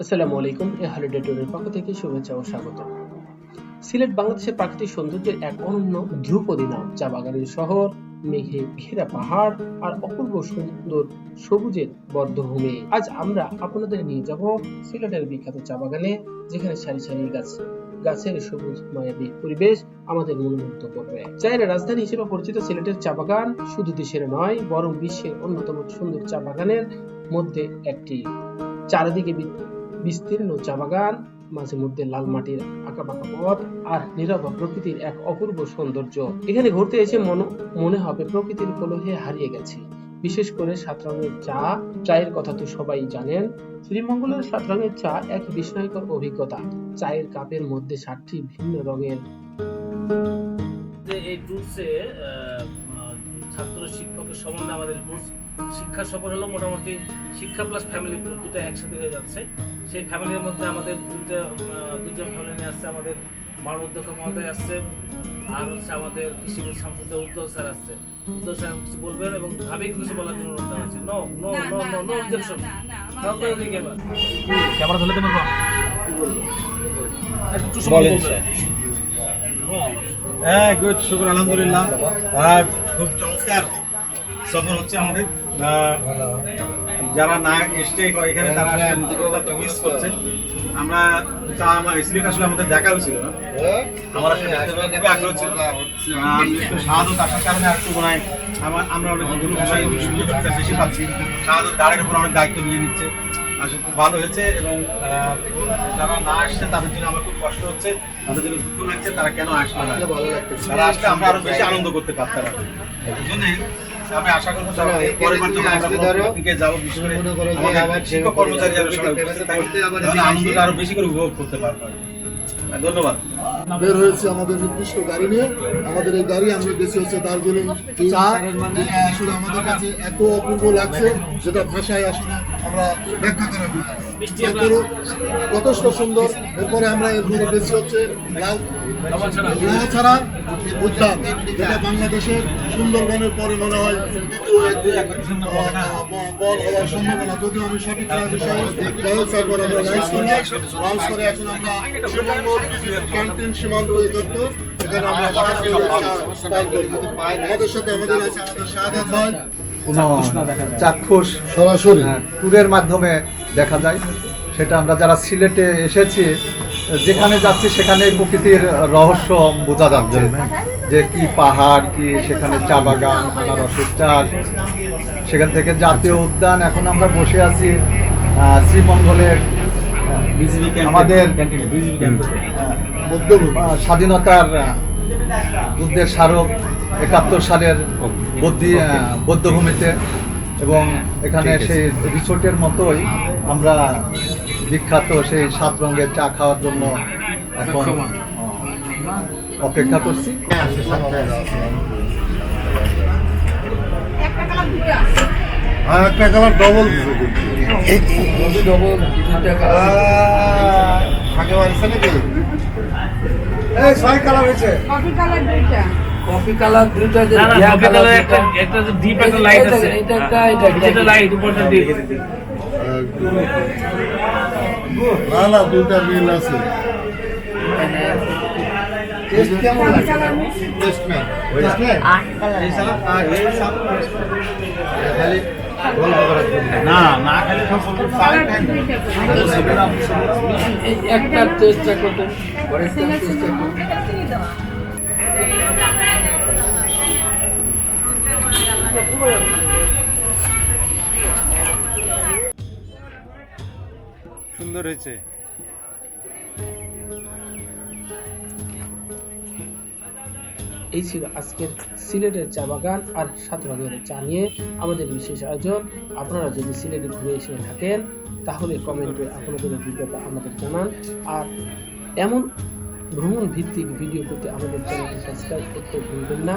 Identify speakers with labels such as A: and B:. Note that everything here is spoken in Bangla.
A: আসসালামু আলাইকুম, এ হলিডে পক্ষ থেকে শুভেচ্ছা ও স্বাগত। সিলেট বাংলাদেশের প্রাকৃতিক সৌন্দর্যের এক অনন্য ধ্রুপদী নাম চা বাগানের শহর, মেঘে ঘেরা পাহাড় আর অপূর্ব সুন্দর সবুজের বদ্ধভূমি। আজ আমরা আপনাদের নিয়ে যাব সিলেটের বিখ্যাত চা বাগানে, যেখানে সারি সারি গাছ, গাছের সবুজ মায়াবী পরিবেশ আমাদের মনোমুগ্ধ করবে। চায়ের রাজধানী হিসেবে পরিচিত সিলেটের চা বাগান শুধু দেশের নয়, বরং বিশ্বের অন্যতম সুন্দর চা বাগানের মধ্যে একটি। চারিদিকে বিস্তীর্ণ চা বাগান মাঝে মধ্যে লাল মাটির আঁকাবাঁকা পথ আর নীরব প্রকৃতির এক অপূর্ব সৌন্দর্য। এখানে ঘুরতে এসে মনে হবে প্রকৃতির কলহে হারিয়ে গেছে। বিশেষ করে সাত রঙের চা, চায়ের কথা তো সবাই জানেন। শ্রীমঙ্গলের সাত রঙের চা এক বিস্ময়কর অভিজ্ঞতা। চায়ের কাপের মধ্যে সাতটি ভিন্ন রঙের
B: এই ট্যুরসে ছাত্র শিক্ষকের সম্বন্ধে আমাদের শিক্ষা সফর হলো মোটামুটি শিক্ষা প্লাস ফ্যামিলি দুটো একসাথে হয়ে যাচ্ছে। সেই ফ্যামিলির মধ্যে আমাদের দুইটা দুজন ফ্যামিলি নিয়ে আসছে আমাদের মার অধ্যক্ষ মহোদয় আসছে আর হচ্ছে আমাদের কৃষিবিদ সম্প্রদায় উজ্জ্বল স্যার আসছে। উজ্জ্বল স্যার কিছু বলবেন এবং ভাবি কিছু বলার জন্য অনুরোধ জানাচ্ছি। No no no no no objection camera ধরে দেবেন একটু সময়
C: হ্যাঁ গুড শুক্র আলহামদুলিল্লাহ। খুব চমৎকার। সফর হচ্ছে আমাদের যারা না এসছে, এখানে তারা মিস করছে। আমরা তা আমার সিলেট আসলে আমাদের দেখা হয়েছিল না। আমার আসলে খুবই আগ্রহ ছিল। শাহাদত আসার কারণে আর একটু মনে হয় আমার, আমরা অনেক কোনো বিষয়ে সুযোগ সুবিধা বেশি পাচ্ছি। শাহাদত গাড়ির উপর অনেক দায়িত্ব নিয়ে নিচ্ছে। আসলে খুব ভালো হয়েছে এবং যারা না আসছে, তাদের জন্য আমার খুব কষ্ট হচ্ছে। তাদের জন্য দুঃখ লাগছে, তারা কেন আসলো না? তারা আসলে আমরা আরও বেশি আনন্দ করতে পারতাম। এই জন্যই আমি আশা করব যাব বিশেষ করে কর্মচারী আরও বেশি করে উপভোগ করতে পারব। ধন্যবাদ।
D: বের হয়েছে আমাদের নির্দিষ্ট গাড়ি নিয়ে। আমাদের এই গাড়ি আমরা বেশি হচ্ছে দার্জিলিং চা। আসলে আমাদের কাছে এত অপূর্ব লাগছে যেটা ভাষায় আসলে আমরা ব্যাখ্যা করা যথেষ্ট সুন্দর। এরপরে আমরা এরপরে বেশি হচ্ছে লাল ছাড়া উদ্যান, যেটা বাংলাদেশের সুন্দরবনের পরে মনে হয় সম্ভাবনা। আমি সঠিক বিষয়ে এখন আমরা সীমান্ত দপ্তর এখানে আমরা। আমাদের সাথে আমাদের আছে আমাদের শাহাদাত ভাই
E: চাক্ষুষ
D: সরাসরি
E: আহ, ট্যুরের মাধ্যমে দেখা যায়। সেটা আমরা যারা সিলেটে এসেছি যেখানে যাচ্ছি সেখানে প্রকৃতির রহস্য বোঝা যাচ্ছে। যে কি পাহাড় কি সেখানে চা বাগান আনারসের চাষ। সেখান থেকে জাতীয় উদ্যান। এখন আমরা বসে আছি শ্রীমঙ্গলের আমাদের স্বাধীনতার যুদ্ধের স্মারক একাত্তর সালের বৌদ্ধি বৌদ্ধভূমিতে এবং এখানে সেই রিসোর্টের মতোই আমরা বিখ্যাত সেই সাত রঙের চা খাওয়ার জন্য এখন অপেক্ষা করছি।
D: আর একটা কালার ডবল
F: কফি কালার দুইটা
G: কফি কালার
B: একটা। একটা লাইট আছে
G: এটা একটা এটা একটা
B: লাইট
D: না না দুইটা মিল আছে
E: টেস্ট কেমন
C: এই এই খালি। না খালি
G: একটা টেস্ট করতে। পরে একটা টেস্ট
C: সুন্দর হয়েছে।
A: এই ছিল আজকের সিলেটের চা বাগান আর সাত রঙের চা নিয়ে আমাদের বিশেষ আয়োজন। আপনারা যদি সিলেটে ঘুরে এসে থাকেন, তাহলে কমেন্টে আপনাদের অভিজ্ঞতা আমাদের জানান। আর এমন ভ্রমণ ভিত্তিক ভিডিও করতে আমাদের চ্যানেলটি সাবস্ক্রাইব করতে ভুলবেন না।